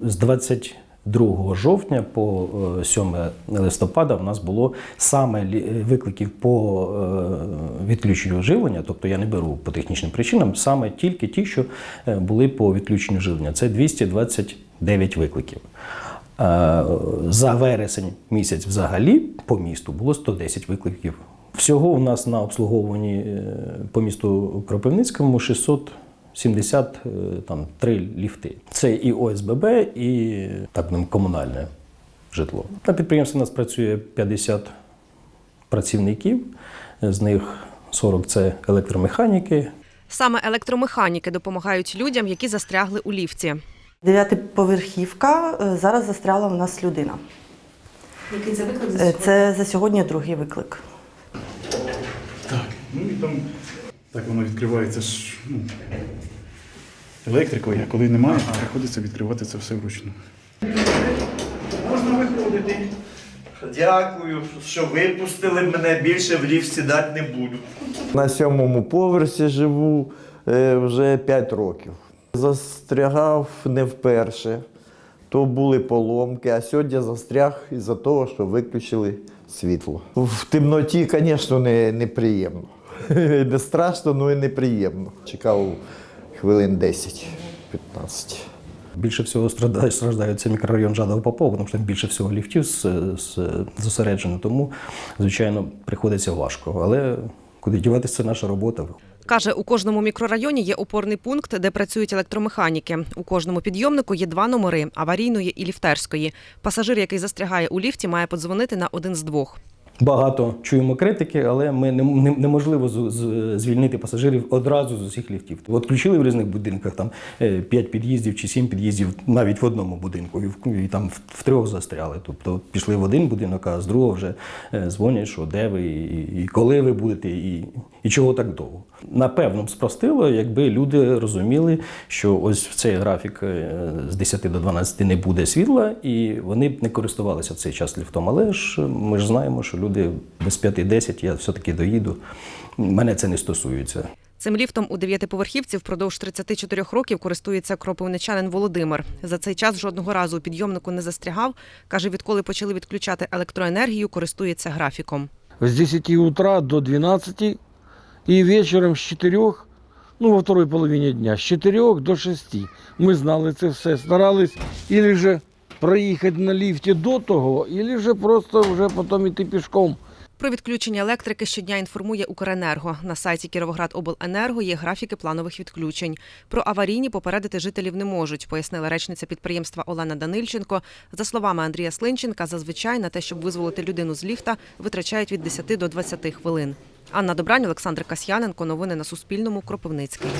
З 22 жовтня по е, 7 листопада в нас було саме е, викликів по е, відключенню живлення, тобто я не беру по технічним причинам, саме тільки ті, що були по відключенню живлення. Це 229 викликів. За вересень місяць взагалі по місту було 110 викликів. Всього у нас на обслуговуванні по місту Кропивницькому 600. 73 е, ліфти. Це і ОСББ, і так нам комунальне житло. На підприємстві у нас працює 50 працівників, з них 40 це електромеханіки. Саме електромеханіки допомагають людям, які застрягли у ліфті. Дев'ятиповерхівка е, зараз застряла у нас людина. Який це виклик? Е, це за сьогодні другий виклик. Так, ну і там так воно відкривається ж ну, електрикою, а коли немає, приходиться відкривати це все вручну. Можна виходити. Дякую, що випустили мене більше в ліфт сідати не буду. На сьомому поверсі живу е, вже 5 років. Застрягав не вперше, то були поломки, а сьогодні застряг із-за того, що виключили світло. В темноті, звісно, не, неприємно. Не страшно, але і неприємно. Чекав хвилин 10-15. Більше всього страждає, страждає це мікрорайон Жадова Попова, тому що там більше всього ліфтів з, з, зосереджено. Тому, звичайно, приходиться важко. Але куди діватися, це наша робота. Каже, у кожному мікрорайоні є опорний пункт, де працюють електромеханіки. У кожному підйомнику є два номери аварійної і ліфтерської. Пасажир, який застрягає у ліфті, має подзвонити на один з двох. Багато чуємо критики, але ми не, не, неможливо з, з, звільнити пасажирів одразу з усіх ліфтів. От включили в різних будинках там 5 під'їздів чи 7 під'їздів навіть в одному будинку, і, в, і там в, в трьох застряли. Тобто пішли в один будинок, а з другого вже е, дзвонять, що де ви, і, і коли ви будете, і, і чого так довго. Напевно, б спростило, якби люди розуміли, що ось в цей графік е, з 10 до 12 не буде світла, і вони б не користувалися в цей час ліфтом. Але ж ми ж знаємо, що люди без 5-10 я все-таки доїду. Мене це не стосується. Цим ліфтом у дев'ятиповерхівці впродовж 34 років користується кропивничанин Володимир. За цей час жодного разу у підйомнику не застрягав. Каже, відколи почали відключати електроенергію, користується графіком. с 10 утра до 12 и вечером с 4, ну, во второй половине дня, с 4 до 6. Ми знали це все, старались или же проїхати на ліфті до того, или же просто вже потім іти пішком. Про відключення електрики щодня інформує Укренерго. На сайті Кіровоградобленерго є графіки планових відключень. Про аварійні попередити жителів не можуть, пояснила речниця підприємства Олена Данильченко. За словами Андрія Слинченка, зазвичай на те, щоб визволити людину з ліфта, витрачають від 10 до 20 хвилин. Анна Добрань, Олександр Касьяненко. Новини на Суспільному. Кропивницький.